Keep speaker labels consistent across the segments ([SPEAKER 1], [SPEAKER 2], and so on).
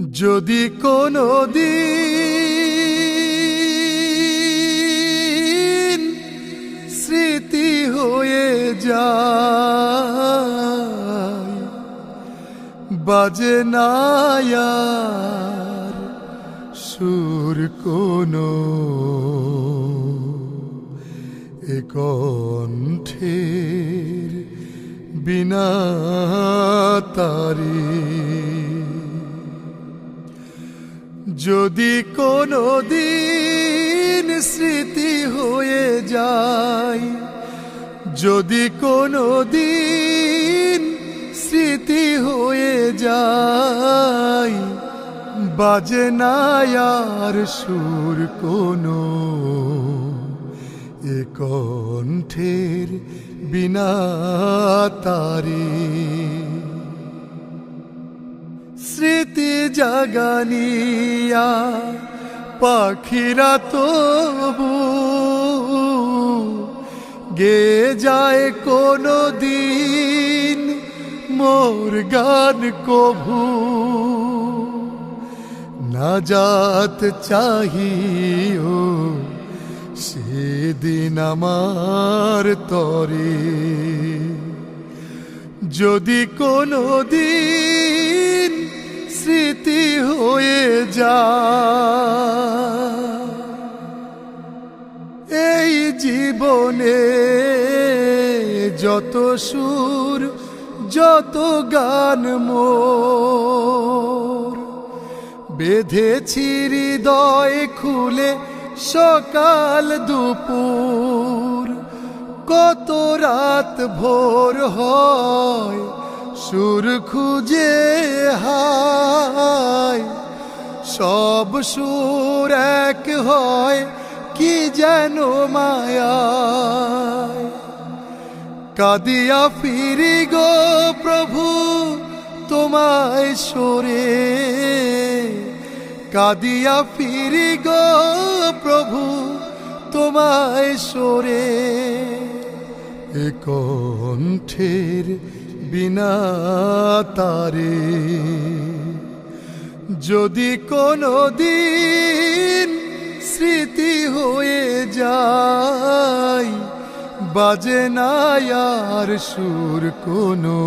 [SPEAKER 1] যদি কোনো দিন স্মৃতি হয়ে যায় বাজে না সুর কোনো কণ্ঠের বিনা তারি যদি কোনো দিন স্মৃতি হয়ে যায়, যদি কোনো দিন স্মৃতি হয়ে যায়, বাজে না আর সুর কোনো এ কণ্ঠের বিনা তারি। জাগানিয়া, পাখিরা তবু গে যায় কোনো দিন মোর গান কভু। না যাত চাহিও সেদিন আমার তরে। যদি কোনো দিন স্মৃতি হয়ে যা এই জীবনে যত সুর, যত গান মোর, বেঁধেছি হৃদয় খুলে সকাল দুপুর। কত রাত ভোর হয় সুর খুঁজে হায়, সব সুর এক হয়, কি যেন মায়া কাদিয়া ফিরি গো প্রভু, তোমায় সরে। কাদিয়া ফিরি গো প্রভু, তোমায় সরে। কণ্ঠের বিনা তারে। যদি কোনো দিন স্মৃতি হয়ে যায়, বাজে না আর সুর কোনো।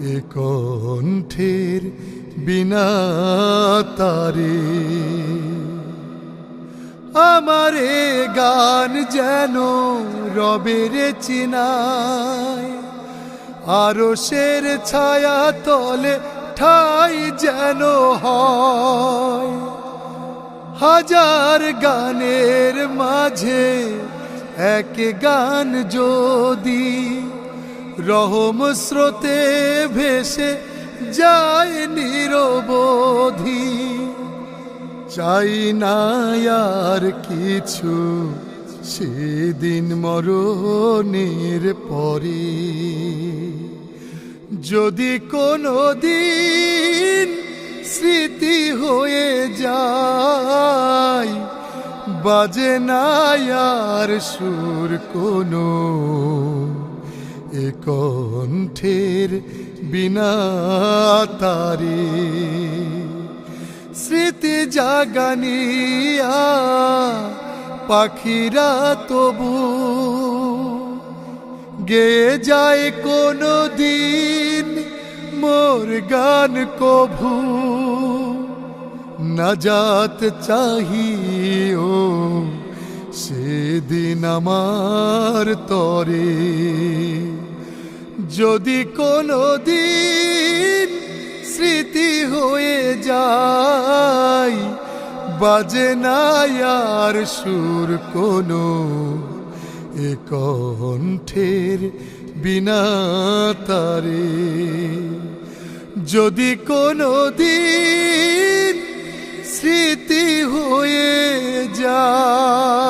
[SPEAKER 1] এ কণ্ঠের বিনা তারে। আমারে গান যেন রবের চিনায়। আরও শের ছায়া তলে ঠাই যেন হয়। হাজার গানের মাঝে এক গান যদি রহম স্রোতে ভেসে যায় নিরবধি, চাই না আর কিছু সেদিন মরণের পরে যদি কোনো দিন স্মৃতি হয়ে যায়, বাজে না আর সুর কোনো। কণ্ঠের বিনা তারে স্মৃতি জাগানিয়া পাখিরা তবু গে যায় কোনো দিন মোর গান কভু। না যাত চাহিও সেদিন আমার তরে। যদি কোনো দিন স্মৃতি হয়ে যায় বাজে না সুর কোনো। কণ্ঠের বিনা তারে। যদি কোনো দিন স্মৃতি হয়ে যায়